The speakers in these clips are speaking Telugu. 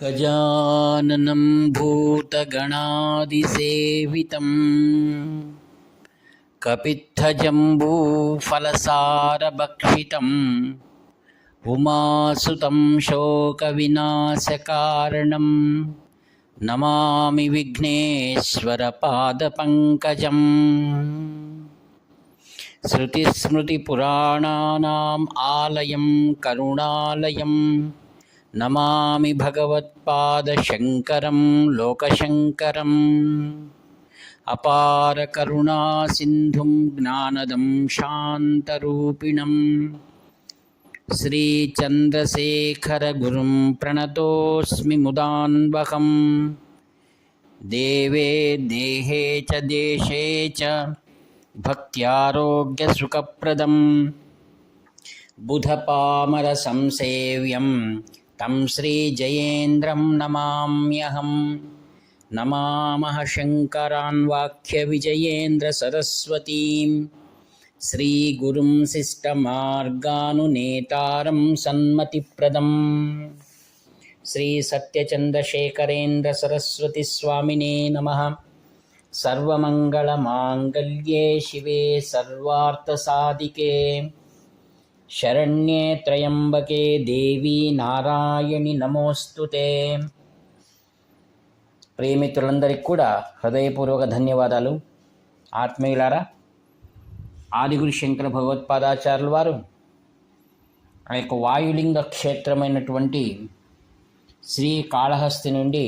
गजाननं भूतगणादिसेवितं कपित्थजम्बूफलसारभक्षितम् उमासुतं शोकविनाशकारणं नमामि विघ्नेश्वरपादपङ्कजम् श्रुतिस्मृतिपुराणानाम् आलयं करुणालयं नमामि भगवत्पादशङ्करं लोकशङ्करम्। अपारकरुणासिन्धुं ज्ञानदं शान्तरूपिणं श्रीचन्द्रशेखरगुरुं प्रणतोऽस्मि मुदान्वहम्। देवे देहे च देशे च भक्त्यारोग्यसुखप्रदं बुधपामरसंसेव्यं तं श्रीजयेन्द्रं नमाम्यहं नमामः शङ्करान् वाक्यविजयेन्द्रसरस्वतीं श्रीगुरुं शिष्टमार्गानुनेतारं सन्मतिप्रदम् श्रीसत्यचन्द्रशेखरेन्द्रसरस्वतीस्वामिने नमः सर्वमङ्गलमाङ्गल्ये शिवे सर्वार्थसाधिके शरण्ये त्र्यम्बके देवी నారాయణి నమోస్తుతే ప్రేమితులందరికీ కూడా హృదయపూర్వక ధన్యవాదాలు ఆత్మీయులారా ఆదిగురు శంకర భగవత్పాదాచార్యుల వారు ఆ యొక్క వాయులింగ క్షేత్రమైనటువంటి శ్రీకాళహస్తి నుండి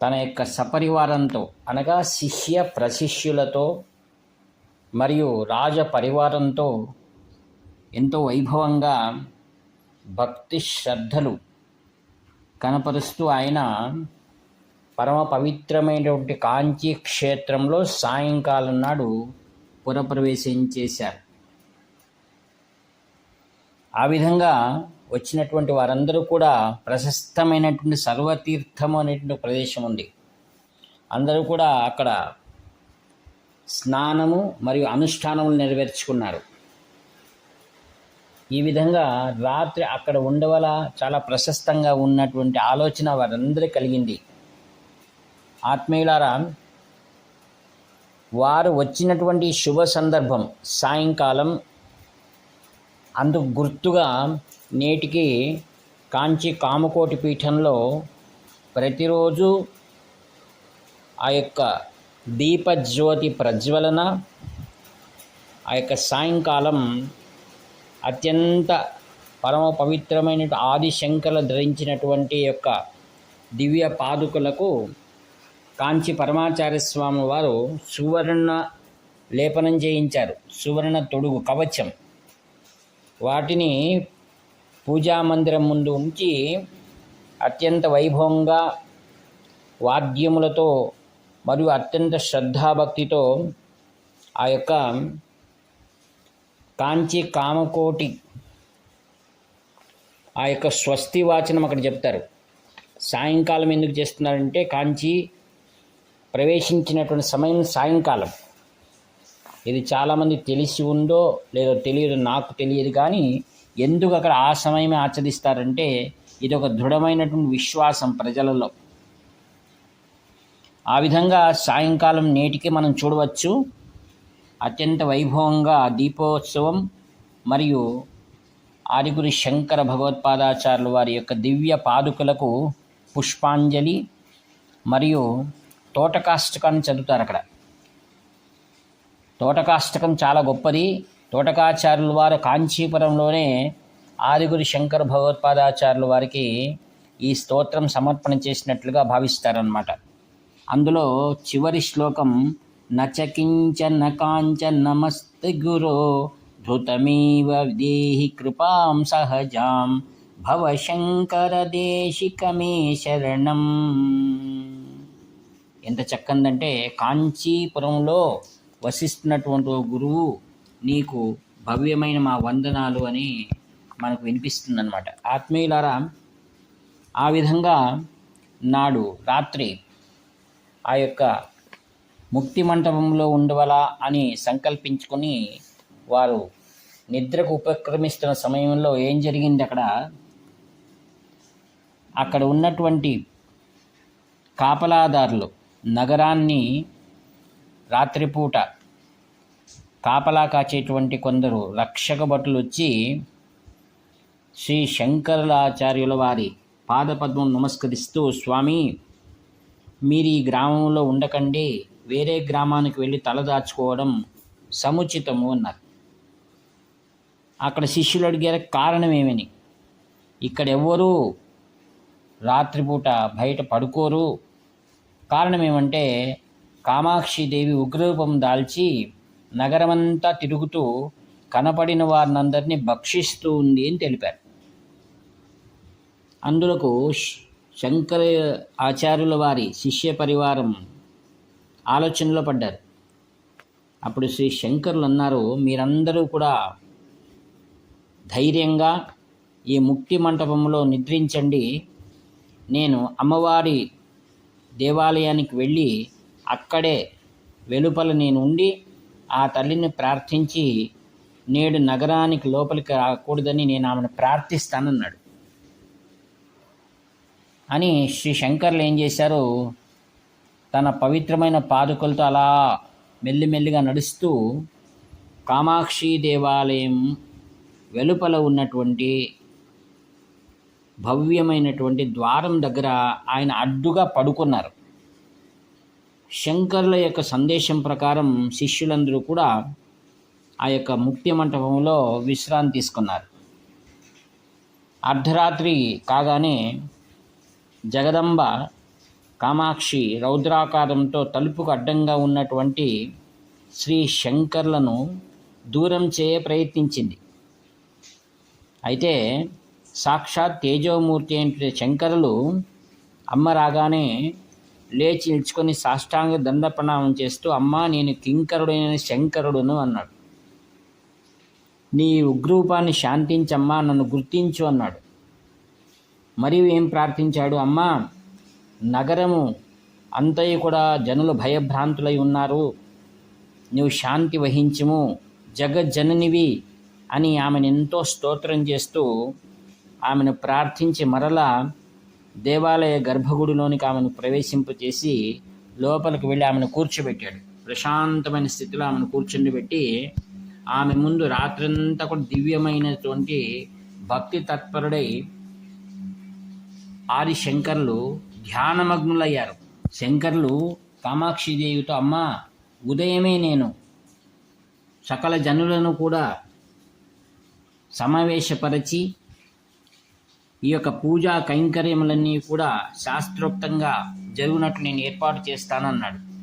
తన యొక్క సపరివారంతో అనగా శిష్య ప్రశిష్యులతో మరియు రాజ పరివారంతో ఎంతో వైభవంగా భక్తి శ్రద్ధలు కనపరుస్తూ ఆయన పరమ పవిత్రమైనటువంటి కాంచీ క్షేత్రంలో సాయంకాలం నాడు పురప్రవేశం చేశారు. ఆ విధంగా వచ్చినటువంటి వారందరూ కూడా ప్రశస్తమైనటువంటి సర్వతీర్థము అనేటువంటి ప్రదేశం ఉంది. అందరూ కూడా అక్కడ స్నానము మరియు అనుష్ఠానములు నెరవేర్చుకున్నారు. ఈ విధంగా రాత్రి అక్కడ ఉండవల చాలా ప్రశస్తంగా ఉన్నటువంటి ఆలోచన వారందరికీ కలిగింది. ఆత్మీయులారా వారు వచ్చినటువంటి శుభ సందర్భం సాయంకాలం అందుకు గుర్తుగా నేటికి కాంచి కామకోటి పీఠంలో ప్రతిరోజు ఆ యొక్క దీపజ్యోతి ప్రజ్వలన ఆ యొక్క సాయంకాలం అత్యంత పరమ పవిత్రమైన ఆదిశంకర ధరించినటువంటి యొక్క దివ్య పాదుకలకు కాంచి పరమాచార్య స్వామి వారు సువర్ణ లేపనం చేయించారు. సువర్ణ తొడుగు కవచం. వాటిని పూజా మందిరం ముందు ఉంచి అత్యంత వైభవంగా వాద్యములతో మరియు అత్యంత శ్రద్ధాభక్తితో ఆ యొక్క కాంచి కామకోటి ఆ యొక్క స్వస్తి వాచనం అక్కడ చెప్తారు. సాయంకాలం ఎందుకు చేస్తున్నారంటే కాంచి ప్రవేశించినటువంటి సమయం సాయంకాలం. ఇది చాలామంది తెలిసి ఉందో లేదో తెలియదు నాకు తెలియదు కానీ ఎందుకు అక్కడ ఆ సమయమే ఆచరిస్తారంటే ఇది ఒక దృఢమైనటువంటి విశ్వాసం ప్రజలలో. ఆ విధంగా సాయంకాలం నేటికి మనం చూడవచ్చు. అత్యంత వైభవంగా దీపోత్సవం మరియు ఆదిగురి శంకర భగవత్పాదాచార్యుల వారి యొక్క దివ్య పాదుకలకు పుష్పాంజలి మరియు తోటకాష్టకాన్ని చదువుతారు అక్కడ. తోటకాష్టకం చాలా గొప్పది. తోటకాచార్యుల వారు కాంచీపురంలోనే ఆదిగురి శంకర భగవత్పాదాచార్యుల వారికి ఈ స్తోత్రం సమర్పణ చేసినట్లుగా భావిస్తారనమాట అందులో చివరి శ్లోకం నచకించన కాంచనమస్తి గురో ధృతమీవ దేహి కృపాం సహజాం భవశంకర దేశికమే శరణం. ఎంత చక్కందంటే కాంచీపురంలో వసిస్తున్నటువంటి ఓ గురువు నీకు భవ్యమైన మా వందనాలు అని మనకు వినిపిస్తుందన్నమాట. ఆత్మీయులారా ఆ విధంగా నాడు రాత్రి ఆ యొక్క ముక్తి మంటపంలో ఉండవలా అని సంకల్పించుకొని వారు నిద్రకు ఉపక్రమిస్తున్న సమయంలో ఏం జరిగింది అక్కడ? అక్కడ ఉన్నటువంటి కాపలాదారులు నగరాన్ని రాత్రిపూట కాపలా కాచేటువంటి కొందరు రక్షక భటులు వచ్చి శ్రీ శంకరాచార్యుల వారి పాదపద్మం నమస్కరిస్తూ స్వామి మీరు ఈ గ్రామంలో ఉండకండి వేరే గ్రామానికి వెళ్ళి తలదాచుకోవడం సముచితము అన్నారు. అక్కడ శిష్యులు అడిగారు కారణం ఏమని? ఇక్కడ ఎవ్వరూ రాత్రిపూట బయట పడుకోరు. కారణం ఏమంటే కామాక్షిదేవి ఉగ్రరూపం దాల్చి నగరమంతా తిరుగుతూ కనపడిన వారినందరినీ భక్షిస్తూ ఉంది అని తెలిపారు. అందులకు శంకర ఆచార్యుల వారి శిష్య పరివారం ఆలోచనలో పడ్డారు. అప్పుడు శ్రీ శంకరులు అన్నారు మీరందరూ కూడా ధైర్యంగా ఈ ముక్తి మంటపంలో నిద్రించండి. నేను అమ్మవారి దేవాలయానికి వెళ్ళి అక్కడే వెలుపల నేను ఉండి ఆ తల్లిని ప్రార్థించి నేడు నగరానికి లోపలికి రాకూడదని నేను ఆమెను ప్రార్థిస్తానన్నాడు. అని శ్రీ శంకర్లు ఏం చేశారు? తన పవిత్రమైన పాదుకలతో అలా మెల్లిమెల్లిగా నడుస్తూ కామాక్షి దేవాలయం వెలుపల ఉన్నటువంటి భవ్యమైనటువంటి ద్వారం దగ్గర ఆయన అడ్డుగా పడుకున్నారు. శంకర్ల యొక్క సందేశం ప్రకారం శిష్యులందరూ కూడా ఆ యొక్క ముక్తి మంటపంలో విశ్రాంతి తీసుకున్నారు. అర్ధరాత్రి కాగానే జగదంబ కామాక్షి రౌద్రాకారంతో తలుపుకు అడ్డంగా ఉన్నటువంటి శ్రీ శంకర్లను దూరం చేయ ప్రయత్నించింది. అయితే సాక్షాత్ తేజోమూర్తి అయిన శంకరులు అమ్మ రాగానే లేచి నిల్చుకొని సాష్టాంగ దండ ప్రణామం చేస్తూ అమ్మా నేను కింకరుడైన శంకరుడును అన్నాడు. నీ ఉగ్రూపాన్ని శాంతించమ్మా నన్ను గుర్తించు అన్నాడు. మరియు ఏం ప్రార్థించాడు? అమ్మా నగరము అంతయు కూడా జనులు భయభ్రాంతులై ఉన్నారు. నువ్వు శాంతి వహించుము జగజ్జననివి అని ఆమెను ఎంతో స్తోత్రం చేస్తూ ఆమెను ప్రార్థించి మరలా దేవాలయ గర్భగుడిలోనికి ఆమెను ప్రవేశింపచేసి లోపలికి వెళ్ళి ఆమెను కూర్చోబెట్టాడు. ప్రశాంతమైన స్థితిలో ఆమెను కూర్చుండిబెట్టి ఆమె ముందు రాత్రంతా కూడా దివ్యమైనటువంటి భక్తి తత్పరుడై ఆది శంకర్లు ధ్యానమగ్నులయ్యారు. శంకర్లు కామాక్షిదేవితో అమ్మ ఉదయమే నేను సకల జనులను కూడా సమావేశపరచి ఈ యొక్క పూజా కైంకర్యములన్నీ కూడా శాస్త్రోక్తంగా జరుగునట్లు నేను ఏర్పాటు చేస్తానన్నాడు.